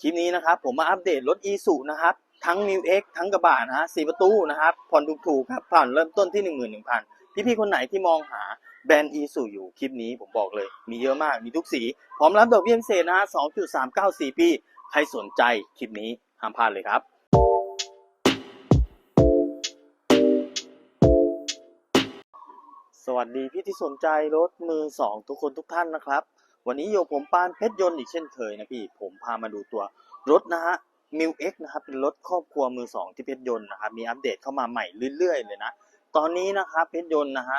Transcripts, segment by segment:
คลิปนี้นะครับ ผมมาอัปเดตรถ e ีสุนะครับ ทั้ง m ิว X ทั้งกระบะนะฮะสีประตูนะครับ ผ่อนถูกๆครับ ผ่อนเริ่มต้นที่ 11,000 พี่ๆคนไหนที่มองหาแบรนด์ e ีสุอยู่คลิปนี้ผมบอกเลย มีเยอะมากมีทุกสี พร้อมรับดอกเบี้ยพิเศษนะฮะ2.394 ปี ใครสนใจคลิปนี้ห้ามพลาดเลยครับสวัสดีพี่ที่สนใจรถมือสองทุกคนทุกท่านนะครับ วันนี้อยู่ผมปานเพชรยนต์อีกเช่นเคยนะพี่ ผมพามาดูตัวรถนะฮะมิวเอ็กนะครับเป็นรถครอบครัวมือสองที่เพชรยนต์นะครับมีอัปเดตเข้ามาใหม่เรื่อยๆเลยนะตอนนี้นะครับเพชรยนต์นะฮะ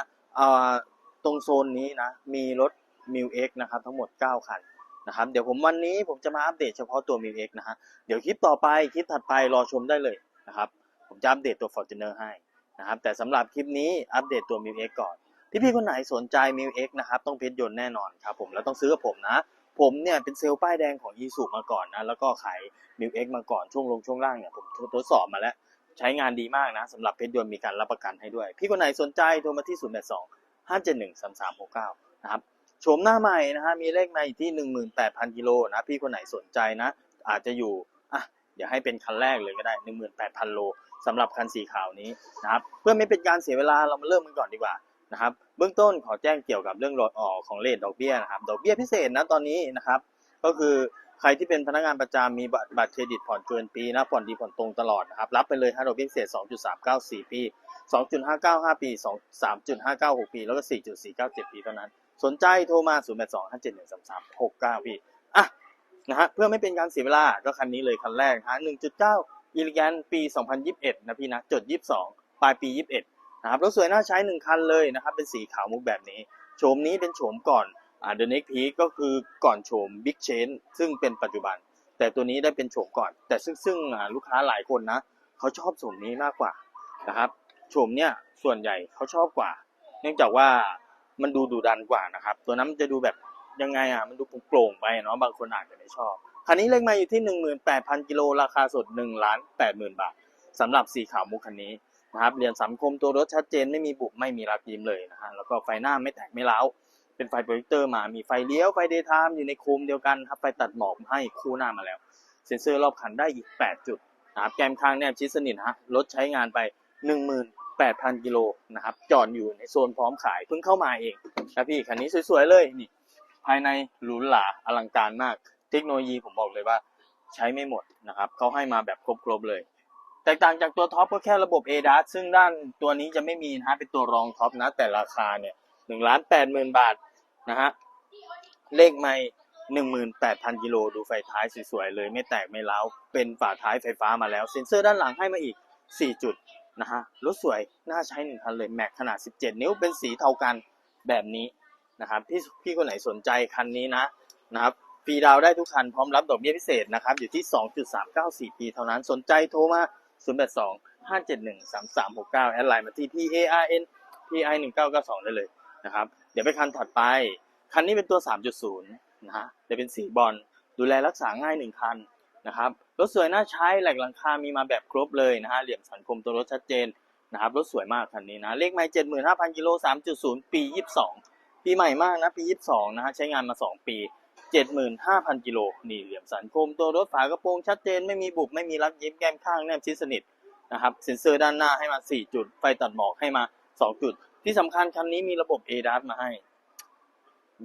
ตรงโซนนี้นะมีรถมิวเอ็กนะครับทั้งหมด 9 คันนะครับเดี๋ยวผมวันนี้ผมจะมาอัปเดตเฉพาะตัวมิวเอ็กนะฮะเดี๋ยวคลิปต่อไปคลิปถัดไปรอชมได้เลยนะครับผมจะอัปเดตตัว Fortuner ให้นะครับแต่สำหรับคลิปนี้อัปเดตตัวมิวเอ็กก่อน พี่คนไหนสนใจมิวเอ็กนะครับต้องเพชรยนต์แน่นอนครับผมแล้วต้องซื้อกับผมนะ ผมเนี่ยเป็นเซลล์ป้ายแดงของอีสุมาก่อนนะแล้วก็ขายมิวเอ็กมาก่อนช่วงลงช่วงล่างเนี่ยผมทดสอบมาแล้ว ใช้งานดีมากนะสำหรับเพชรยนต์มีการรับประกันให้ด้วย พี่คนไหนสนใจโทรมาที่ 0 8 2 5 7 1 3 3 6 9 นะครับโฉมหน้าใหม่นะฮะมีเลขมาอยู่ที่ 18,000กิโลนะพี่คนไหนสนใจนะ อาจจะอยู่อะเดี๋ยวให้เป็นคันแรกเลยก็ได้ 18,000โลสำหรับคันสีขาวนี้นะครับเพื่อไม่เป็นการเสียเวลาเรามาเริ่มกันก่อนดีกว่า นะครับ เบื้องต้นขอแจ้งเกี่ยวกับเรื่องลดออกของเลทดอกเบี้ยนะครับ ดอกเบี้ยพิเศษนะตอนนี้นะครับ ก็คือใครที่เป็นพนักงานประจำมีบัตรบัตรเครดิตผ่อนเกินปีนะผ่อนดีผ่อนตรงตลอดนะครับรับไปเลยฮะดอกเบี้ยพิเศษ 2.394 ปี 2.595 ปี 2 3.596 ปี แล้วก็ 4.497 ปีเท่านั้น สนใจโทรมา 0825713369 พี่อะนะฮะเพื่อไม่เป็นการเสียเวลาก็คันนี้เลยคันแรกฮะ1.9อีลิแกนปี 2021 นะพี่นะจด 22 ปลายปี 21 นะครับรถสวยน่าใช้หนึ่งคันเลยนะครับ เป็นสีขาวมุกแบบนี้โฉมนี้เป็นโฉมก่อนอ่า The Next Peak ก็คือก่อนโฉม Big Change ซึ่งเป็นปัจจุบัน แต่ตัวนี้ได้เป็นโฉมก่อน แต่ซึ่งซึ่งลูกค้าหลายคนนะเขาชอบโฉมนี้มากกว่านะครับโฉมเนี่ยส่วนใหญ่เขาชอบกว่า เนื่องจากว่ามันดูดุดันกว่านะครับ ตัวนั้นมันจะดูแบบยังไงอะมันดูโปร่งไปเนาะบางคนอาจจะไม่ชอบคันนี้เลขมาอยู่ที่ 18,000กิโลราคาสด1ล้าน80,000 บาทสำหรับสีขาวมุกคันนี้ นะครับเหลี่ยมสังคมตัวรถชัดเจนไม่มีบุบไม่มีรักยิ้มเลยนะฮะแล้วก็ไฟหน้าไม่แตกไม่ร้าเป็นไฟโปรเจคเตอร์มามีไฟเลี้ยวไฟเดย์ไทม์อยู่ในโคมเดียวกันครับไฟตัดหมอกให้คู่หน้ามาแล้ว เซ็นเซอร์รอบคันได้อีก 8 จุดนะครับแกมข้างแนบชิดสนิทฮะรถใช้งานไป 18,000 กิโลนะครับจอดอยู่ในโซนพร้อมขายเพิ่งเข้ามาเองนะพี่คันนี้สวยๆเลยนี่ภายในหรูหราอลังการมาก เทคโนโลยีผมบอกเลยว่าใช้ไม่หมดนะครับเขาให้มาแบบครบๆเลย แตกต่างจากตัวท็อปก็แค่ระบบ ADAS ซึ่งด้านตัวนี้จะไม่มีนะฮะเป็นตัวรองท็อปนะ แต่ราคาเนี่ยหนึ่งล้านแปดหมื่นบาทนะฮะเลขไม่หนึ่งหมื่นแปดพันกิโลดูไฟท้ายสวยๆเลย ไม่แตกไม่ร้าเป็นฝาท้ายไฟฟ้ามาแล้ว เซ็นเซอร์ด้านหลังให้มาอีก4จุดนะฮะรถสวยน่าใช้หนึ่งคันเลยแม็กขนาด17นิ้วเป็นสีเทากันแบบนี้นะครับพี่พี่คนไหนสนใจคันนี้นะนะครับฟรีดาวได้ทุกคันพร้อมรับดอกเบี้ยพิเศษนะครับอยู่ที่ 2.394 ปีเท่านั้นสนใจโทรมา 082 571 3369 แอดไลน์มาที่ PARN PI 1992ได้เลยนะครับ เดี๋ยวไปคันถัดไป คันนี้เป็นตัว 3.0 นะฮะจะเป็นสีบอลดูแลรักษาง่าย 1 คันนะครับรถสวยน่าใช้แหลกหลังคา มีมาแบบครบเลยนะฮะเหลี่ยมสันคมตัวรถชัดเจนนะครับรถสวยมากคันนี้นะเลขไม่75,000กิโล3.0ปี22ปีใหม่มากนะปี22นะฮะใช้งานมา2ปี 75,000 กิโล นี่เหลี่ยมสันคม ตัวรถฝากระโปรงชัดเจน ไม่มีบุบ ไม่มีรักยิ้มแก้มข้างแนบชิดสนิทนะครับ เซ็นเซอร์ด้านหน้าให้มา 4 จุด ไฟตัดหมอกให้มา 2 จุด ที่สำคัญคันนี้มีระบบ ADAS มาให้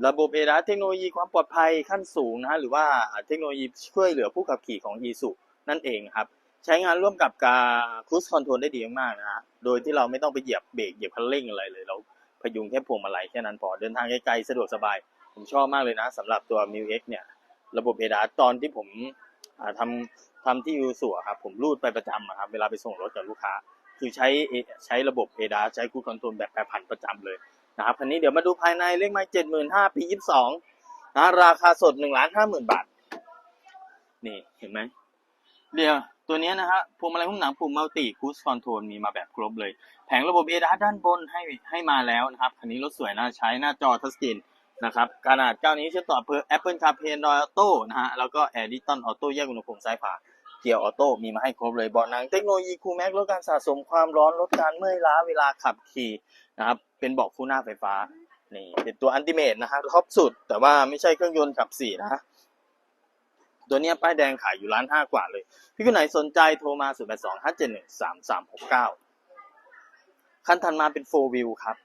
ระบบ ADAS เทคโนโลยีความปลอดภัยขั้นสูงนะฮะ หรือว่าเทคโนโลยีช่วยเหลือผู้ขับขี่ของ i s u นั่นเองครับ ใช้งานร่วมกับการค i ู e คอนโทรลได้ดีมากๆนะฮะ โดยที่เราไม่ต้องไปเหยียบเบรก เหยียบคันเร่งอะไรเลย เราพยุงแค่พวงมาลัยแค่นั้นพอ เดินทางไกลๆ สะดวกสบาย ผมชอบมากเลยนะสำหรับตัว m ิว X เนี่ย ระบบ ADAS ตอนที่ผมทำทำที่ยูสุอะครับ ผมรูดไปประจำอะครับ เวลาไปส่งรถกับลูกค้า คือใช้ใช้ระบบ ADAS ใช้คูคอนโทรลแบบแปรผันประจำเลยนะครับคันนี้เดี๋ยวมาดูภายในเลขไม้เจ็ดหมื่นห้าปียี่สิบสองนะราคาสดหนึ่งล้านห้าหมื่นบาท นี่เห็นไหมเดี๋ยวตัวนี้นะฮะพวงมาลัยหุ้มหนังปุ่มมัลติคูสคอนโทรลมีมาแบบครบเลย แผงระบบ ADAS ด้านบนให้ให้มาแล้วนะครับ คันนี้รถสวยน่าใช้หน้าจอทัชสกรีน นะครับขนาด9นิ้เชื่อต่อเพื่อ Apple CarPlay Android Auto นะฮะ แล้วก็ Air d i t o n Auto แยกอุณหภูมิซ้ายขวาเกียร์ออโต้มีมาให้ครบเลยเบาะหนังเทคโนโลยีคูแม็กลดการสะสมความร้อนลดการเมื่อยล้าเวลาขับขี่นะครับ เป็นเบาะคู่หน้าไฟฟ้านี่เป็นตัวอันติเมตนะฮะท็อปสุด แต่ว่าไม่ใช่เครื่องยนต์ขับสี่นะตัวนี้ป้ายแดงขายอยู่ร้านห้ากว่าเลย พี่คนไหนสนใจโทรมา 0 8 2 5 7 1 3 3 6 9 คันถัดมาเป็น 4 wheel ครับ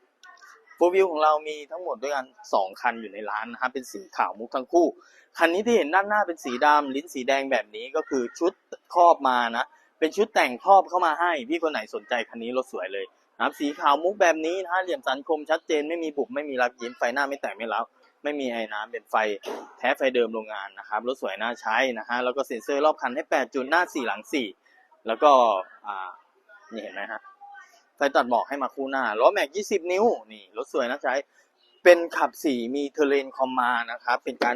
4 wheel ของเรามีทั้งหมดด้วยกัน 2 คันอยู่ในร้านนะครับเป็นสีขาวมุกทั้งคู่ คันนี้ที่เห็นด้านหน้าเป็นสีดำลิ้นสีแดงแบบนี้ก็คือชุดครอบมานะ เป็นชุดแต่งครอบเข้ามาให้ พี่คนไหนสนใจคันนี้รถสวยเลยนะครับสีขาวมุกแบบนี้นะฮะเหลี่ยมสันคมชัดเจนไม่มีบุบไม่มีรักยิ้มไฟหน้าไม่แตกไม่เล้าไม่มีไอ้น้ำเป็นไฟแท้ไฟเดิมโรงงานนะครับรถสวยน่าใช้นะฮะแล้วก็เซ็นเซอร์รอบคันให้8จุดหน้า4หลัง4แล้วก็อ่านี่เห็นไหมฮะ ไฟตัดหมอกให้มาคู่หน้าล้อแม็ก 20 นิ้วนี่รถสวยน่าใช้เป็นขับสี่มีเทเลนคอมมานะครับเป็นการ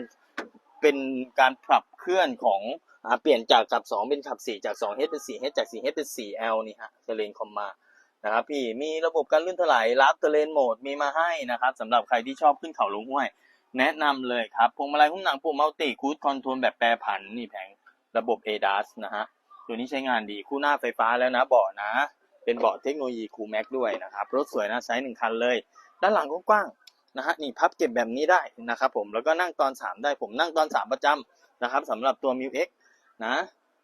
เป็นการปรับเคลื่อนของอ่าเปลี่ยนจากขับสองเป็นขับสี่จาก 2 h เป็น 4 h จาก 4 h เป็น 4 l นี่ฮะเทเลนคอมมานะครับพี่มีระบบการลื่นถลายรับเทเลนโหมดมีมาให้นะครับสำหรับใครที่ชอบขึ้นเขาลงห้วย แนะนำเลยครับพวงมาลัยหุ้มหนังปุ่มมัลติคูดคอนโทรลแบบแปรผันนี่แผงระบบ ADAS นะฮะตัวนี้ใช้งานดีคู่หน้าไฟฟ้าแล้วนะเบาะนะ เป็นเบาะเทคโนโลยีคูแม็กด้วยนะครับ รถสวยน่าใช้หนึ่งคันเลย ด้านหลังกว้างๆนะฮะนี่พับเก็บแบบนี้ได้นะครับผมแล้วก็นั่งตอน 3 ได้ผมนั่งตอน 3 ประจำนะครับสำหรับตัว m ิว X นะ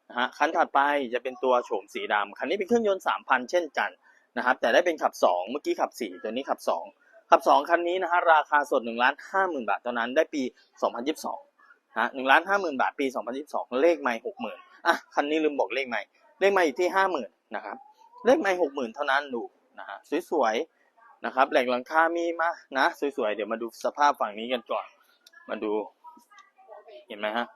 นะฮะคันถัดไปจะเป็นตัวโฉมสีดำคันนี้เป็นเครื่องยนต์ 3,000 เช่นกันนะครับแต่ได้เป็นขับ 2 เมื่อกี้ขับ 4 ตัวนี้ขับ 2 ขับ 2 คันนี้นะฮะราคาสด1ล้าน5 0,000บาทเท่านั้นได้ปี 2022นะ1ล้าน5 0,000บาทปี 2022 เลขไม่60,000อะคันนี้ลืมบอกเลขไม่เลขไม่อยู่ที่50,000นะครับ เลขไม่60,000เท่านั้นดูนะฮะสวยๆนะครับ แหล่งหลังคามีมานะสวยๆเดี๋ยวมาดูสภาพฝั่งนี้กันก่อน มาดู เห็นไหมฮะ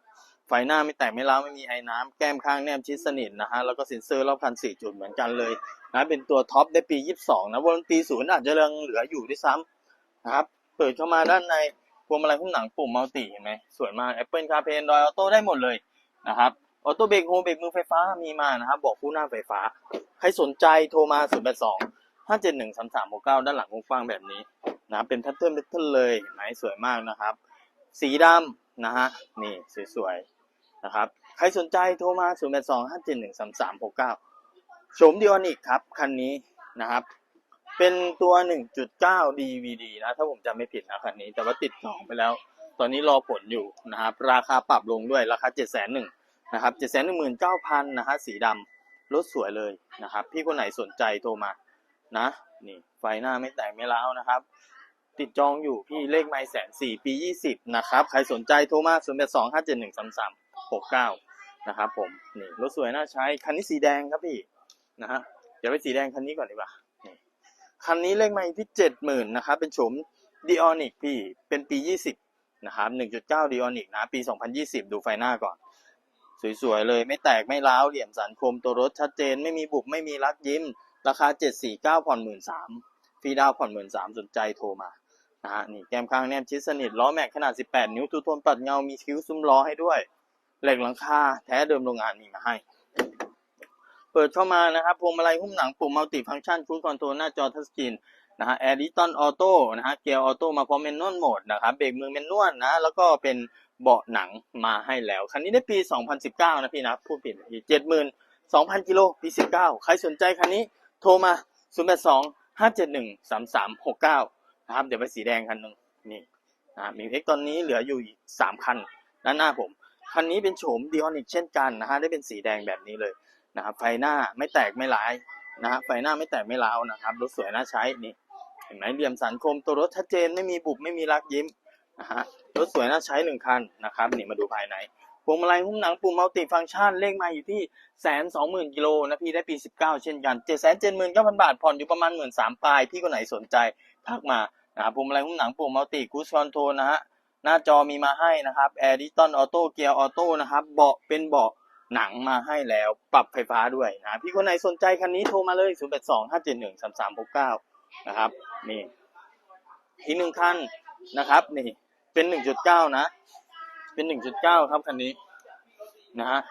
ไฟหน้าไม่แตกไม่ร้าวไม่มีไอ้น้ำแก้มข้างแนบชิดสนิทนะฮะแล้วก็เซ็นเซอร์รอบคัน4จุดเหมือนกันเลยนะเป็นตัวท็อปได้ปี 22 นะวงดนตรีศูนย์อาจจะยังเหลืออยู่ด้วยซ้ำนะครับเปิดเข้ามาด้านในพวงมาลัยหุ้มหนังปุ่มมัลติเห็นไหมสวยมาก Apple CarPlay Android Auto ได้หมดเลยนะครับ ออโต้เบรกโฮเบรกมือไฟฟ้ามีมานะครับบอกคู่หน้าไฟฟ้า ใครสนใจโทรมา 082 571 3369 ด้านหลังกว้างแบบนี้นะเป็นแพทเทิร์นแพทเทิร์นเลยเห็นไหมสวยมากนะครับ สีดำนะฮะนี่สวยๆนะครับใครสนใจโทรมา 0 8 2 5 7 1 3 3 6 9 โฉมดิออนิกครับ คันนี้นะครับ เป็นตัว 1.9 DVD นะ ถ้าผมจำไม่ผิดนะคันนี้ แต่ว่าติดจองไปแล้ว ตอนนี้รอผลอยู่นะครับ ราคาปรับลงด้วยราคา 7 1 0 0 0 นะครับ719,000นะฮะสีดำรถสวยเลยนะครับ พี่คนไหนสนใจโทรมานะนี่ไฟหน้าไม่แตกไม่ร้าวนะครับ ติดจองอยู่พี่เลขไมล์แสนสี่ปียี่สิบนะครับใครสนใจโทรมา0 8 2 5 7 1 3 3 6 9นะครับผมนี่รถสวยน่าใช้คันนี้สีแดงครับพี่นะฮะเดี๋ยวไปสีแดงคันนี้ก่อนดีกว่านี่คันนี้เลขไมล์ที่เจ็ดหมื่นนะครับเป็นโฉมดีออนิกพี่เป็นปียี่สิบนะครับหนึ่งจุดเก้าดีออนิกนะปีสองพันยี่สิบดูไฟหน้าก่อน สวยๆเลยไม่แตกไม่ร้าวเหลี่ยมสันคมตัวรถชัดเจนไม่มีบุบไม่มีรักยิ้ม ราคาเจ็ดสี่เก้าผ่อนหมื่นสามฟรีดาวผ่อนหมื่นสามสนใจโทรมานะฮะนี่แก้มข้างแนบชิดสนิทล้อแม็กขนาด 18 นิ้วทูโทนปัดเงามีคิ้วซุ้มล้อให้ด้วย เหล็กหลังคาแท้เดิมโรงงานมีมาให้ เปิดเข้ามานะครับพวงมาลัยหุ้มหนังปุ่มมัลติฟังก์ชันคู e คอนโทรลหน้าจอทัชสกรีนนะฮะแอร์ดิตันออโต้นะฮะเกียร์ออโต้มาพร้อมเมนนวลโหมดนะครับเบรกมือเมนนวลนะแล้วก็เป็น เบาะหนังมาให้แล้วคันนี้ได้ปี 2019 นะพี่นะพูดผิดอีก72,000กิโลปี 19 ใครสนใจคันนี้โทรมา 082 571 3369 นะครับ เดี๋ยวไปสีแดงคันหนึ่งนี่นะมีเอ็กตอนนี้เหลืออยู่อีกสามคัน ด้านหน้าผม คันนี้เป็นโฉมดิออนิกเช่นกันนะฮะได้เป็นสีแดงแบบนี้เลยนะครับไฟหน้าไม่แตกไม่ร้ายนะฮะไฟหน้าไม่แตกไม่ร้าวนะครับรถสวยน่าใช้นี่เห็นไหมเหลี่ยมสันคมตัวรถชัดเจนไม่มีบุบไม่มีรักยิ้ม นะฮะรถสวยน่าใช้หนึ่งคันนะครับนี่มาดูภายในพวงมาลัยหุ้มหนังปุ่มมัลติฟังก์ชันเลขมาอยู่ที่แสนสองหมื่นกิโลนะพี่ได้ปีสิบเก้าเช่นกันเจ็ดแสนเจ็ดหมื่นเก้าพันบาทผ่อนอยู่ประมาณหมื่นสามปลาย พี่คนไหนสนใจทักมานะครับพวงมาลัยหุ้มหนังปุ่มมัลติคูสคอนโทรนะฮะหน้าจอมีมาให้นะครับแอร์ดิจิตอลออโต้เกียร์ออโต้นะครับเบาะเป็นเบาะหนังมาให้แล้วปรับไฟฟ้าด้วยนะพี่คนไหนสนใจคันนี้โทรมาเลย 0 8 2 5 7 1 3 3 6 9 นะครับนี่อีกหนึ่งคันนะครับนี่ เป็น1.9นะ เป็น1.9ครับคันนี้นะฮะ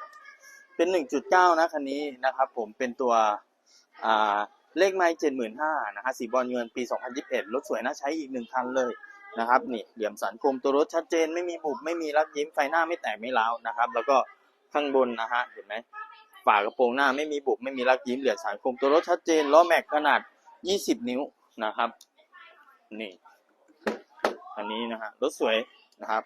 เป็น1.9นะคันนี้นะครับ ผมเป็นตัวอ่าเลขไมล์เจ็ดหมื่นห้านะฮะสีบอลเงินปี2021รถสวยน่าใช้อีกหนึ่งคันเลยนะครับนี่เหลี่ยมสันคมตัวรถชัดเจนไม่มีบุบไม่มีรักยิ้มไฟหน้าไม่แตกไม่ร้าวนะครับ แล้วก็ข้างบนนะฮะเห็นไหมฝากระโปรงหน้าไม่มีบุบไม่มีรักยิ้มเหลี่ยมสันคมตัวรถชัดเจนล้อแม็กขนาด 20 นิ้วนะครับ นี่ อันนี้นะฮะรถสวยนะครับ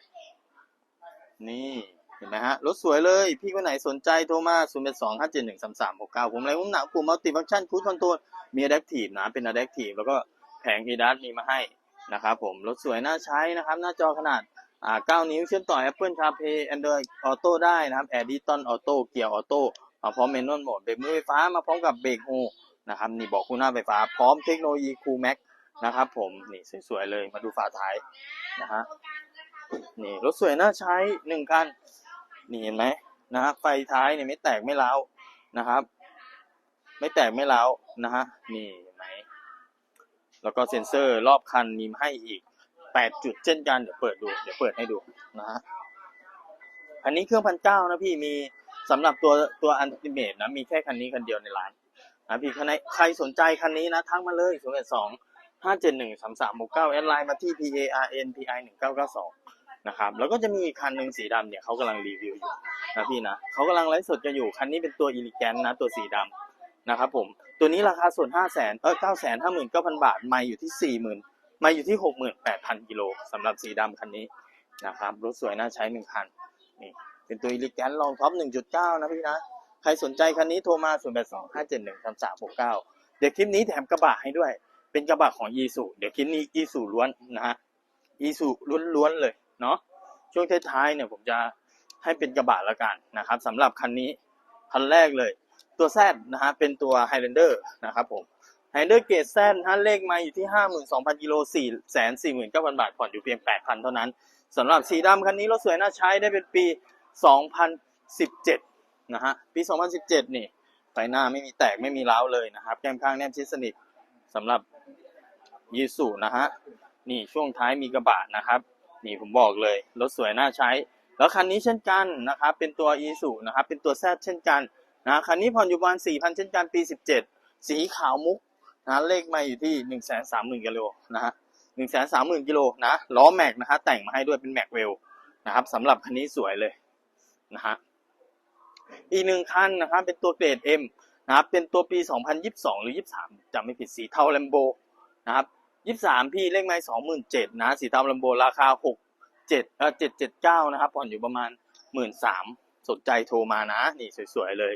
นี่เห็นไหมฮะรถสวยเลย พี่คนไหนสนใจโทรมา0 8 2 5 7 1 3 3 6 9ผมอะไรผมหนักปุ่มมัลติฟังก์ชันคูดคอนโทรลมี Adaptive นะเป็น Adaptive แล้วก็แผง ADAS มีมาให้นะครับผมรถสวยน่าใช้นะครับ หน้าจอขนาดอ่า9นิ้วเชื่อมต่อ Apple CarPlay Android Auto ได้นะครับ Air d i t o n Auto เกียร์ออโต้มาพร้อมเมนนวลโหมดเบรกมือไฟฟ้ามาพร้อมกับเบรกโฮนะครับนี่บอกคู่หน้าไฟฟ้าพร้อมเทคโนโลยี Cool Max นะครับผมนี่สวยๆเลยมาดูฝาท้ายนะฮะนี่รถสวยน่าใช้หนึ่งคันนี่เห็นไหมนะฮะไฟท้ายเนี่ยไม่แตกไม่ร้าวนะครับ ไม่แตกไม่ร้าวนะฮะนี่เห็นไหมแล้วก็เซ็นเซอร์รอบคันมีมาให้อีกแปดจุดเช่นกันเดี๋ยวเปิดดูเดี๋ยวเปิดให้ดูนะฮะอันนี้เครื่องพันเก้านะพี่มีสำหรับตัวตัวอันติเมตนะมีแค่คันนี้คันเดียวในร้านนะพี่คันไหนใครสนใจคันนี้นะทักมาเลยศูนย์สอง ห้าเจ็ดหนึ่งสามสามหกเก้าแอดไลน์มาที่ p a r n p i หนึ่งเก้าเก้าสองนะครับ แล้วก็จะมีอีกคันหนึ่งสีดำเนี่ยเขากำลังรีวิวอยู่นะพี่นะเขากำลังไลฟ์สดกันอยู่คันนี้เป็นตัวอีลิแกนนะตัวสีดำนะครับผม ตัวนี้ราคาส่วนห้าแสนเออเก้าแสนห้าหมื่นเก้าพันบาท ไม่อยู่ที่สี่หมื่นไม่อยู่ที่หกหมื่นแปดพันกิโลสำหรับสีดำคันนี้นะครับรถสวยน่าใช้หนึ่งคันนี่เป็นตัวอีลิแกนลองท็อปหนึ่งจุดเก้านะพี่นะใครสนใจคันนี้โทรมาศูนย์แปดสองห้าเจ็ดหนึ่งสามสามหกเก้าเดี๋ยวคลิปนี้แถมกระบะให้ด้วย เป็นกระบะของยีสุเดี๋ยวคลิปนี้ยีสุล้วนนะฮะยีสุล้วนๆเลยเนาะช่วงท้ายๆเนี่ยผมจะให้เป็นกระบะละกันนะครับสำหรับคันนี้คันแรกเลย ตัวแซดนะฮะเป็นตัว Highlander นะครับผม Highlander เกรดแซดฮะเลขมาอยู่ที่ 52,000กิโล4 4 9 0 0 0 บาทผ่อนอยู่เพียง 8,000 เท่านั้นสำหรับสีดำคันนี้รถสวยน่าใช้ได้เป็นปี 2017 นะฮะปี 2017 นี่ไฟหน้าไม่มีแตกไม่มีร้าวเลยนะครับแก้มข้างแนบชิดสนิท สำหรับยีสุนะฮะนี่ช่วงท้ายมีกระบะนะครับ นี่ผมบอกเลยรถสวยน่าใช้ แล้วคันนี้เช่นกันนะครับ เป็นตัว e สูนะครับ เป็นตัวแซดเช่นกันนะคันนี้ผ่อนอยู่ประมาณ4,000 เช่นกันปี 17 สีขาวมุกนะเลขมาอยู่ที่ 1 3 0 0 0 0กิโลนะฮะ1 3 0 0 0 0กิโลนะล้อแม็กนะฮะแต่งมาให้ด้วยเป็นแม็กเวลนะครับสำหรับคันนี้สวยเลยนะฮะอีกหนึ่งคันนะครับเป็นตัวเกรด M นะครับเป็นตัวปี 2022 หรือ 23จำไม่ผิดสีเทาแลมโบนะครับยี่สามพี่เลขไม้สองหมื่นเจ็ดนะสีเทาลัมโบราคาหกเจ็ดเออเจ็ดเจ็ดเก้านะครับผ่อนอยู่ประมาณหมื่นสามสนใจโทรมานะนี่สวยๆเลย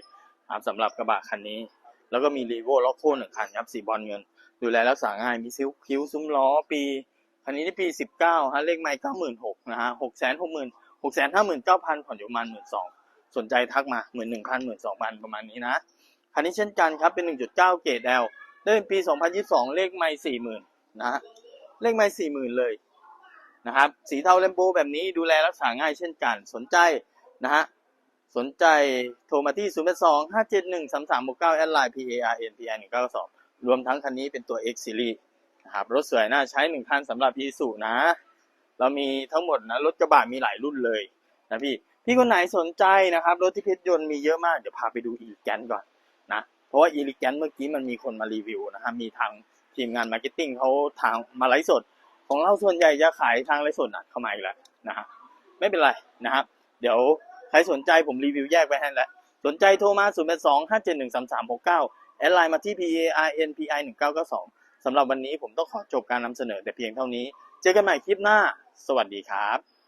ครับสำหรับกระบะคันนี้ แล้วก็มีรีโวล็อกโคหนึ่งคันครับสีบอลเงิน ดูแลรักษาง่ายมีซิ้วคิ้วซุ้มล้อปีคันนี้ที่ปีสิบเก้าฮะเลขไม้เก้าหมื่นหกนะฮะหกแสนหกหมื่นหกแสนห้าหมื่นเก้าพันผ่อนอยู่ประมาณหมื่นสองสนใจทักมาหมื่นหนึ่งพันหมื่นสองพันประมาณนี้นะ คันนี้เช่นกันครับเป็นหนึ่งจุดเก้าเกรดแอลได้เป็นปีสองพันยี่สิบสองเลขไม้สี่หมื่นนะฮะเลขไม่สี่หมื่นเลยนะครับสีเทาเลมโบแบบนี้ดูแลรักษาง่ายเช่นกัน สนใจนะฮะสนใจโทรมาที่0 8 2 5 7 1 3 3 6 9แอดไลน์ P A R N P I 1 9 2รวมทั้งคันนี้เป็นตัว X Series นะครับรถสวยน่าใช้หนึ่งคันสำหรับพีสูนะ เรามีทั้งหมดนะรถกระบะมีหลายรุ่นเลยนะพี่ พี่คนไหนสนใจนะครับ รถที่เพชรยนต์มีเยอะมาก เดี๋ยวพาไปดูอีลิแกนก่อน นะ เพราะว่าอีลิแกนเมื่อกี้มันมีคนมารีวิวนะครับมีทางทีมงานมาร์เก็ตติ้งเขาทางมาไลฟ์สด ของเราส่วนใหญ่จะขายทางไลฟ์สดอะเข้ามาอีกแล้วนะฮะไม่เป็นไรนะครับ เดี๋ยวใครสนใจผมรีวิวแยกไว้ให้แล้วสนใจโทรมา0 8 2 5 7 1 3 3 6 9 แอดไลน์มาที่ p a r n p i 1 9 9 2สำหรับวันนี้ผมต้องขอจบการนำเสนอแต่เพียงเท่านี้ เจอกันใหม่คลิปหน้า สวัสดีครับ